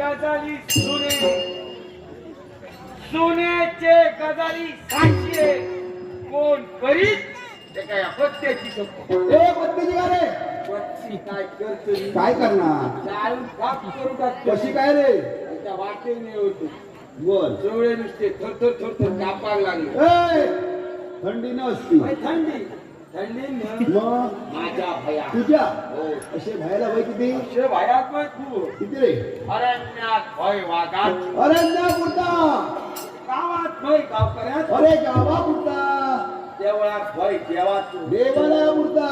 गजाली सुने. सुनेचे गजाली साशे कोण करीत? ते काय अपत्याची शपथ काय करणार? कशी काय रे? होतो बोल. जवळे नुसते थरथर थरथर कापायला लागले ए थंडी नसती. थंडी थंडी माझ्या भया तुझ्या? असे व्हायला वय किती? असे भयात मग तू किती रे? अरण्यात भय वाघात अरे ना पुरता गावात भय गावकऱ्यात अरे गावा पुरता देवळात भय देवात देवाला पुरता